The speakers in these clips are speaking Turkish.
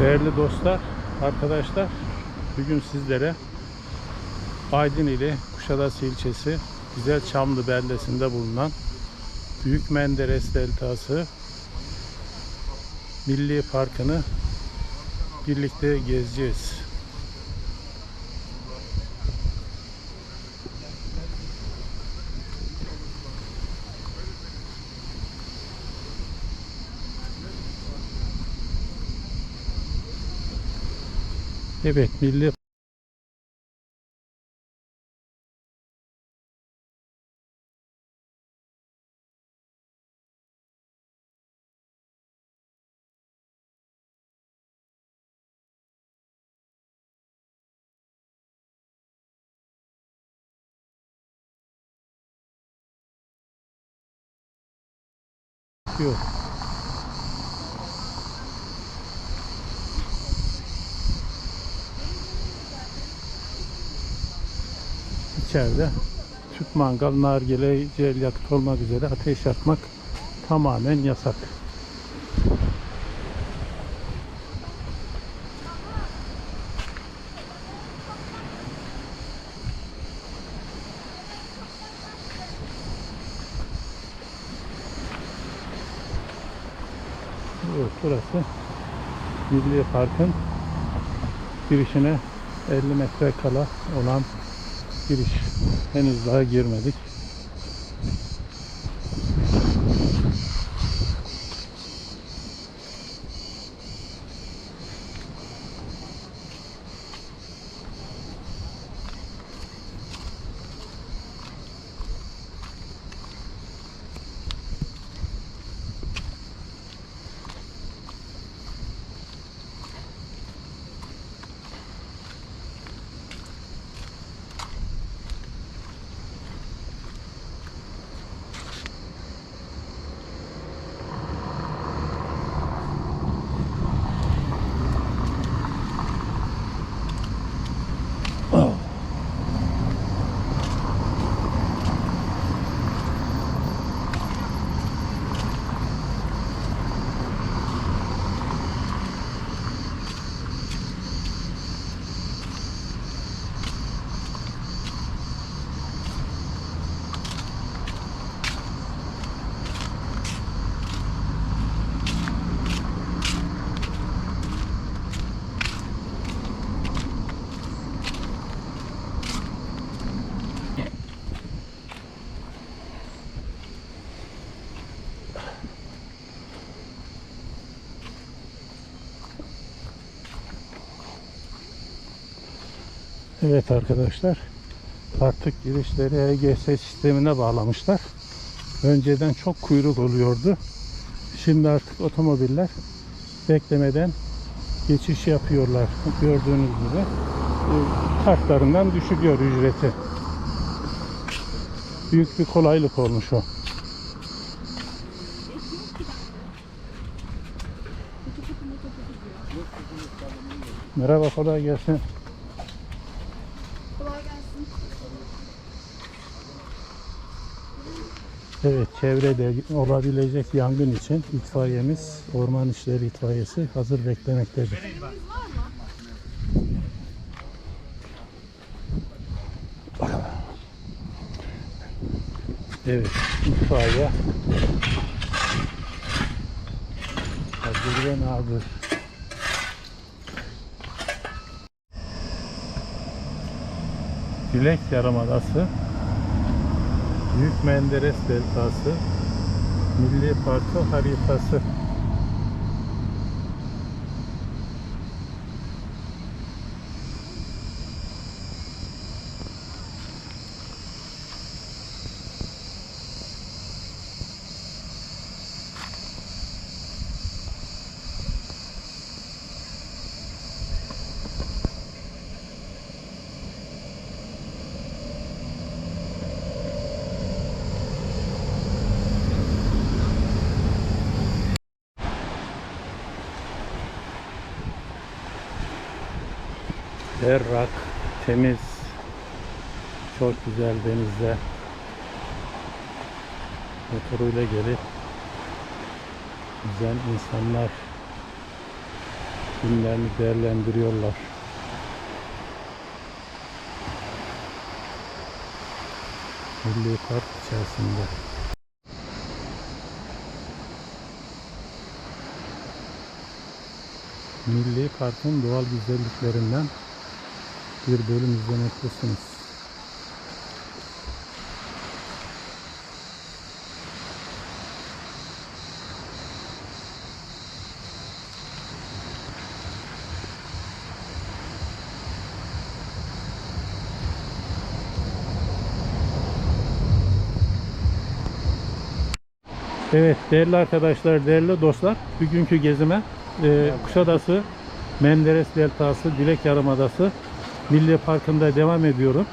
Değerli dostlar, arkadaşlar, bugün sizlere Aydın ili Kuşadası ilçesi Güzel Çamlı beldesinde bulunan Büyük Menderes Deltası Milli Parkı'nı birlikte gezeceğiz. Evet, Milli Yok. İçeride tüp mangal, nargile, cel olmak üzere ateş yakmak tamamen yasak. Burası Milli Park'ın girişine 50 metre kala olan giriş. Henüz daha girmedik. Evet arkadaşlar. Artık girişleri EGS sistemine bağlamışlar. Önceden çok kuyruk oluyordu. Şimdi artık otomobiller beklemeden geçiş yapıyorlar. Gördüğünüz gibi e, kartlarından düşürüyor ücreti. Büyük bir kolaylık olmuş o. Merhaba kolay gelsin. Kolay gelsin. Evet, çevrede olabilecek yangın için itfaiyemiz, Orman İşleri İtfaiyesi hazır beklemektedir. Evet, itfaiye hazır ve nazır. Dilek Yarımadası Büyük Menderes Deltası Milli Parkı haritası berrak, temiz, çok güzel denizde motoruyla gelip güzel insanlar günlerini değerlendiriyorlar. Milli Park içerisinde. Milli Park'ın doğal güzelliklerinden bir bölüm izlemektesiniz. Evet değerli arkadaşlar, değerli dostlar, bugünkü gezime e, Kuşadası, Menderes Deltası, Dilek Yarımadası Milli Parkı'nda devam ediyorum.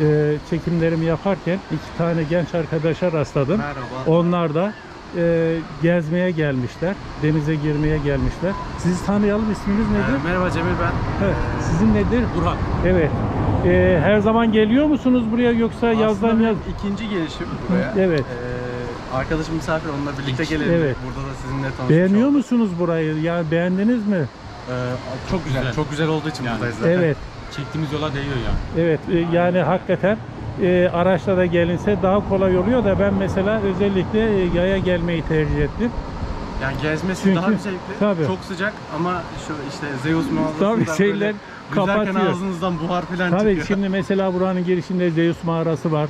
E, çekimlerimi yaparken iki tane genç arkadaşa rastladım. Merhaba. Onlar da e, gezmeye gelmişler, denize girmeye gelmişler. Sizi tanıyalım, isminiz Ee, nedir? merhaba Cemil ben. Evet, sizin nedir? Burhan. Evet. E, her zaman geliyor musunuz buraya yoksa yazdan yaz? ikinci gelişim buraya. Evet. Ee, arkadaşım misafir onunla birlikte gelelim. Evet. Burada da sizinle tanışmış Beğeniyor musunuz burayı? Yani beğendiniz mi? Ee, çok güzel. Güzel. Çok güzel olduğu için Yani. buradayız zaten. Evet. Çektiğimiz yola değiyor yani. Evet e, yani hakikaten e, araçla da gelinse daha kolay oluyor da ben mesela özellikle e, yaya gelmeyi tercih ettim. Yani gezmesi Çünkü- daha bir zevkli. tabii. Çok sıcak ama şu işte Zeus mağarasında Tabii şeyler Yüzerken kapatıyor. ağzınızdan buhar falan Tabii çıkıyor. şimdi mesela buranın girişinde Zeus mağarası var.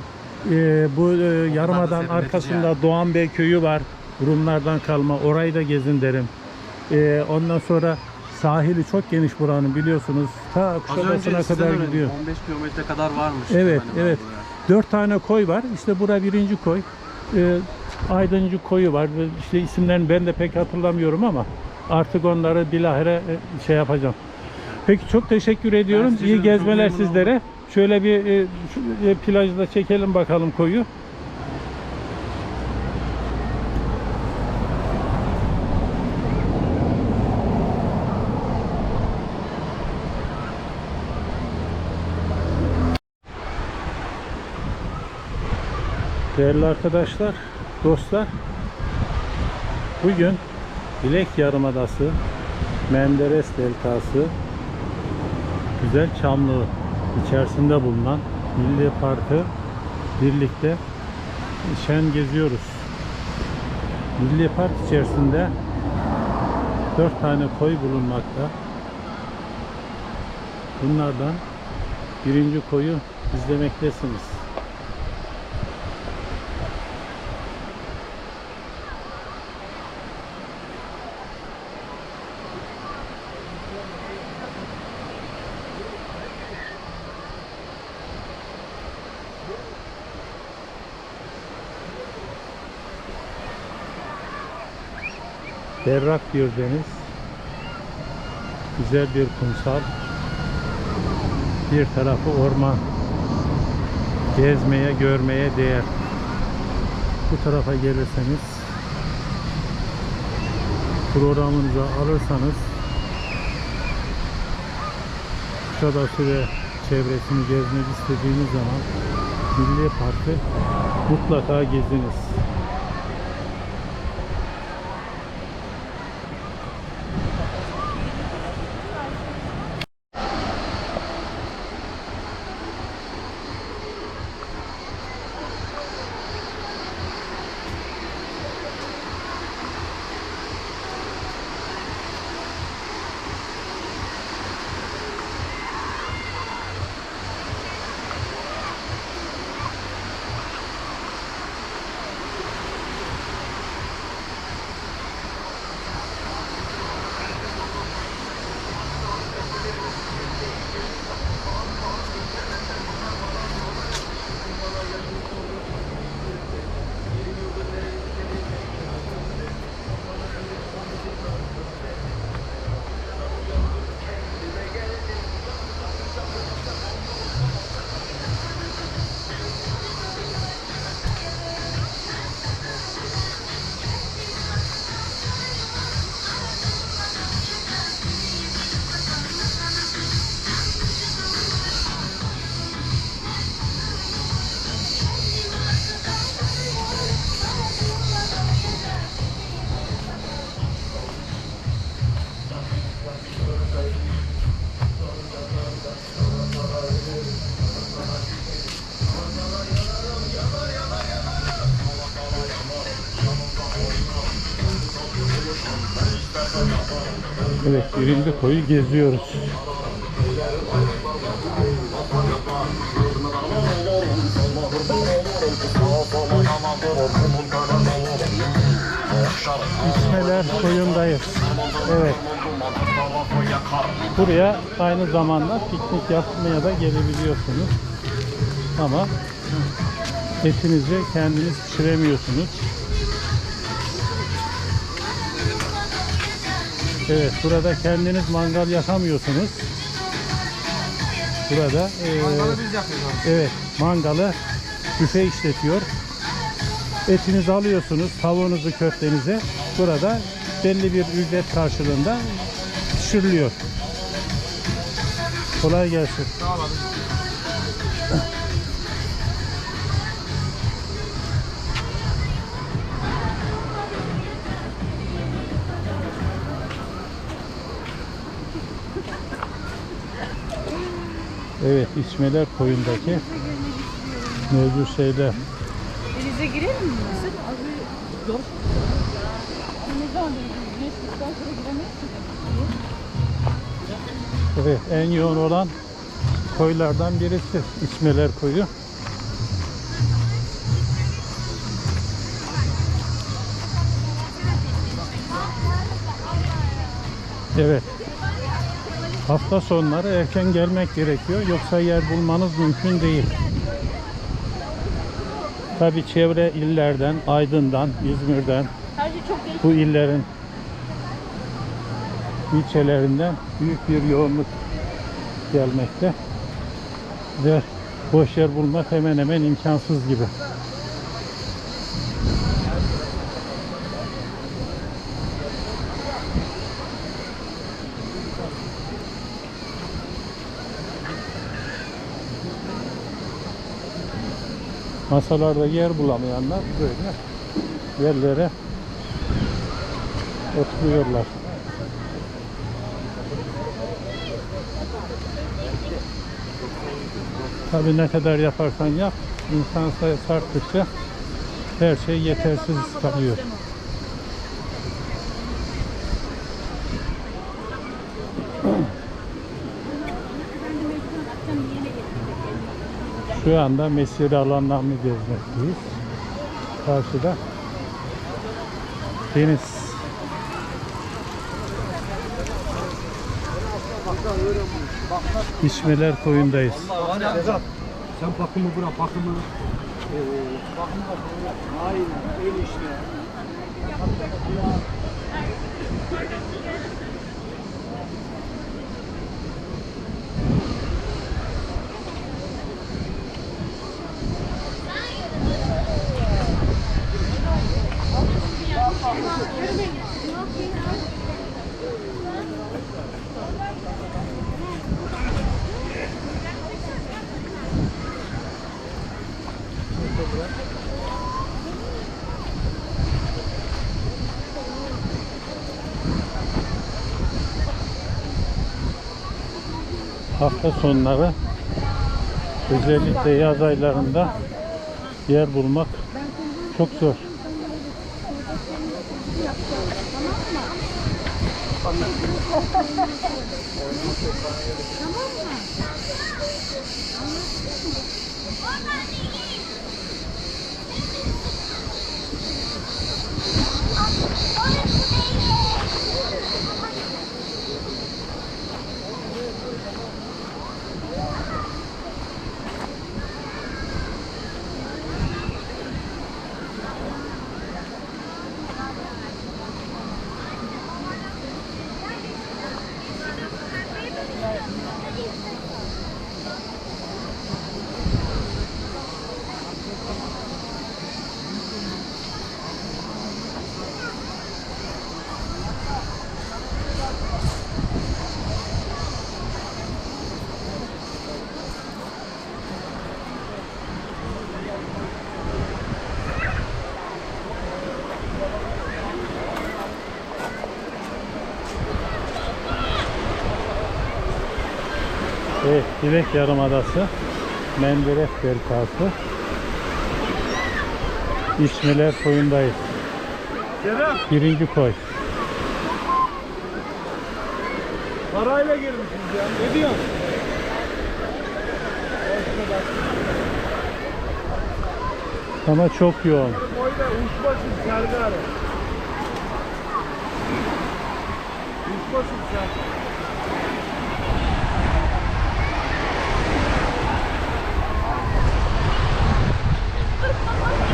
E, bu e, yarımadan arkasında yani. Doğan Bey köyü var. Rumlardan kalma. Orayı da gezin derim. E, ondan sonra sahili çok geniş buranın biliyorsunuz. Ta Kuşadası'na kadar öğrendim. gidiyor. 15 kilometre kadar varmış. Evet, galiba evet. Dört tane koy var. İşte bura birinci koy. Ee, Aydıncı koyu var. İşte isimlerini ben de pek hatırlamıyorum ama artık onları bilahare e, şey yapacağım. Peki çok teşekkür ediyorum. İyi gezmeler sizlere. Şöyle bir e, e, plajda çekelim bakalım koyu. Değerli arkadaşlar, dostlar, bugün Bilek Yarımadası, Menderes Deltası, Güzel Çamlı içerisinde bulunan Milli Parkı birlikte şen geziyoruz. Milli Park içerisinde dört tane koy bulunmakta. Bunlardan birinci koyu izlemektesiniz. Berrak bir deniz, güzel bir kumsal, bir tarafı orman. Gezmeye, görmeye değer. Bu tarafa gelirseniz, programınıza alırsanız, Kuşadası ve çevresini gezmek istediğiniz zaman Milli Parkı mutlaka geziniz. Evet birinci koyu geziyoruz. İçmeler koyundayız. Evet. Buraya aynı zamanda piknik yapmaya da gelebiliyorsunuz. Ama etinizi kendiniz pişiremiyorsunuz. Evet, burada kendiniz mangal yakamıyorsunuz. Burada eee, biz yapıyoruz. evet mangalı büfe işletiyor. Etinizi alıyorsunuz, tavuğunuzu, köftenizi. Burada belli bir ücret karşılığında pişiriliyor. Kolay gelsin. Sağ olun. Evet, içmeler koyundaki mevcut şeyler. Denize girelim mi? Zor. Ne zaman güneş çıktıktan sonra giremeyiz ki. Evet, en yoğun olan koylardan birisi İçmeler koyu. Evet. Hafta sonları erken gelmek gerekiyor. Yoksa yer bulmanız mümkün değil. Tabi çevre illerden, Aydın'dan, İzmir'den, bu illerin ilçelerinden büyük bir yoğunluk gelmekte ve boş yer bulmak hemen hemen imkansız gibi. Masalarda yer bulamayanlar böyle yerlere oturuyorlar. Tabii ne kadar yaparsan yap, insan sayısı arttıkça her şey yetersiz kalıyor. Şu anda mesire alanlarını gezmekteyiz. Karşıda deniz. İçmeler koyundayız. Sen bakımı bırak, bakımı. Aynen, öyle işte. Hafta sonları özellikle yaz aylarında yer bulmak çok zor. Evet, Dilek Yarımadası, Menderes Deltası, İçmeler koyundayız. Sedat, Birinci koy. Parayla girmişiz ya. Ne diyorsun? Ama çok yoğun. Boyda uçmasın Serdar. Uçmasın sen. Ha ha ha!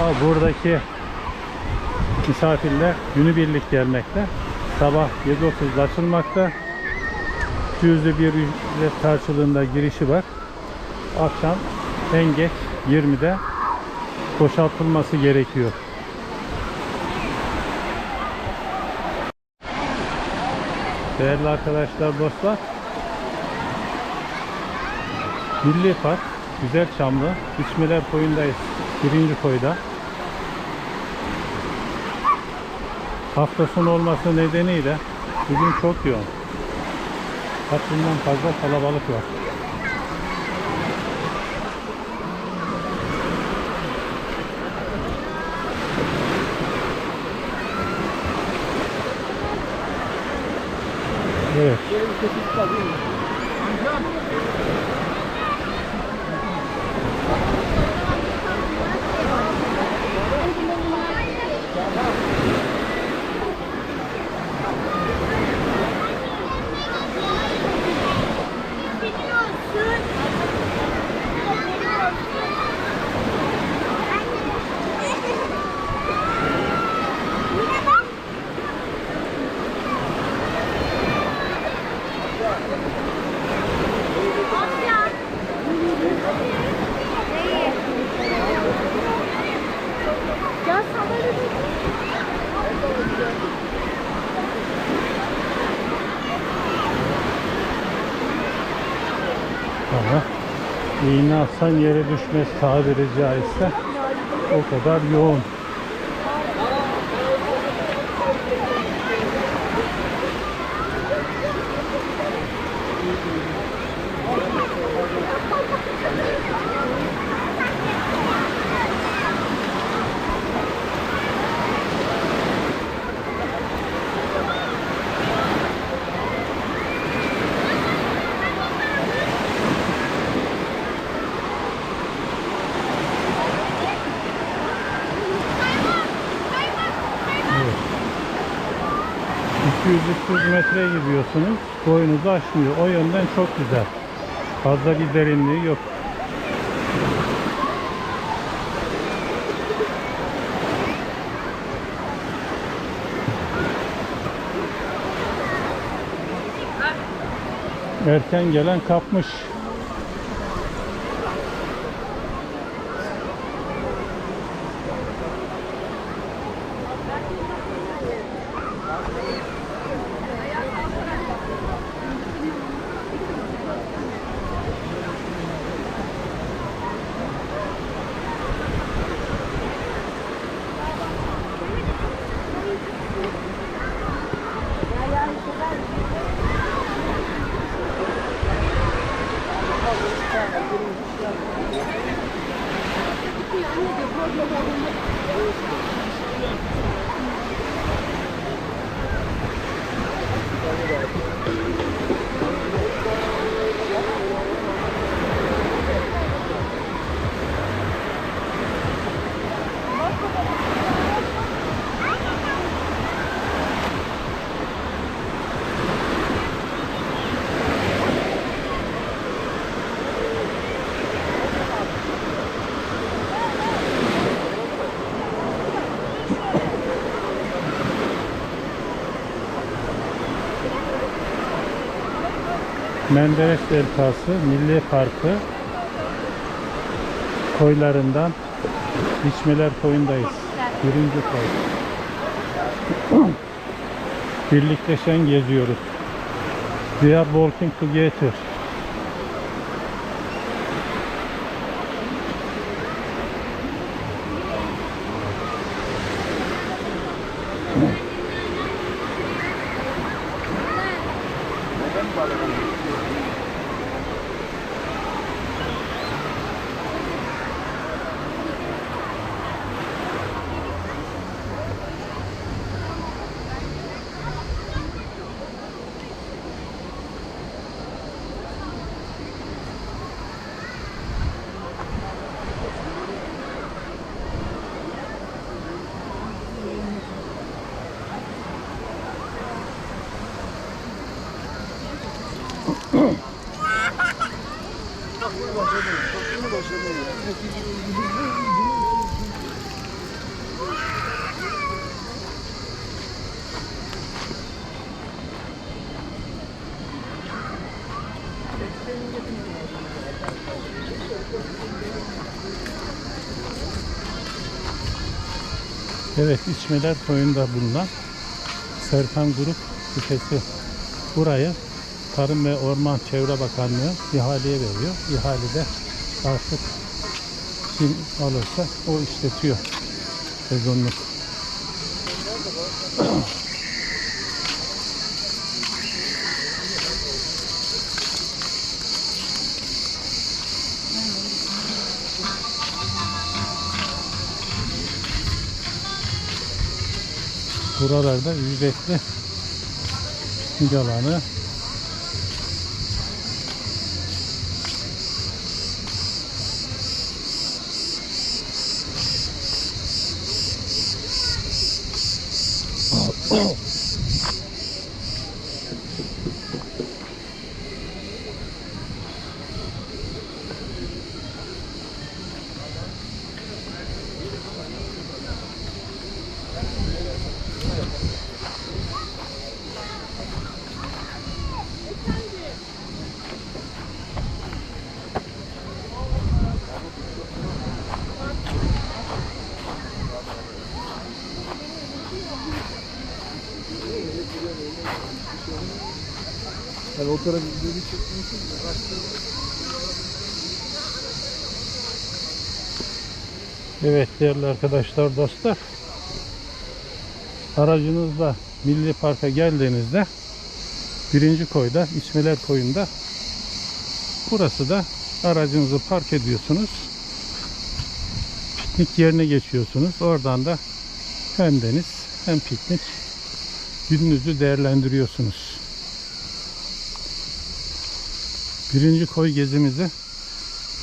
Ha, buradaki misafirler günübirlik gelmekte. Sabah 7.30'da açılmakta. Cüzlü bir ücret karşılığında girişi var. Akşam en geç 20'de boşaltılması gerekiyor. Değerli arkadaşlar, dostlar, Milli Park, Güzel Çamlı, İçmeler Koyu'ndayız. Birinci koyda. Hafta sonu olması nedeniyle bugün çok yoğun. Haddinden fazla kalabalık var. Evet. İğne atsan yere düşmez tabiri caizse. O kadar yoğun. 200-300 metre gidiyorsunuz. Boyunuzu aşmıyor. O yönden çok güzel. Fazla bir derinliği yok. Erken gelen kapmış. Menderes Deltası Milli Parkı koylarından İçmeler koyundayız. Birinci koy. Birlikte şen geziyoruz. We are walking together. Evet, İçmeler koyunda bulunan Serkan Grup sitesi. Burayı Tarım ve Orman Çevre Bakanlığı ihaleye veriyor. İhalede artık kim alırsa o işletiyor sezonluk. Buralarda ücretli alanı. O tarafı bir çekmişsin. Evet değerli arkadaşlar, dostlar. Aracınızla Milli Park'a geldiğinizde birinci koyda, İçmeler koyunda burası da aracınızı park ediyorsunuz. Piknik yerine geçiyorsunuz. Oradan da hem deniz hem piknik gününüzü değerlendiriyorsunuz. Birinci koy gezimizi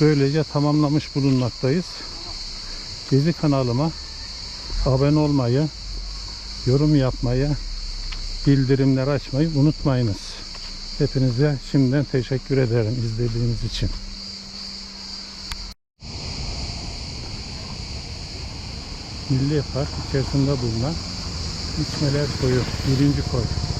böylece tamamlamış bulunmaktayız. Gezi kanalıma abone olmayı, yorum yapmayı, bildirimleri açmayı unutmayınız. Hepinize şimdiden teşekkür ederim izlediğiniz için. Milli Park içerisinde bulunan İçmeler Koyu, birinci koy.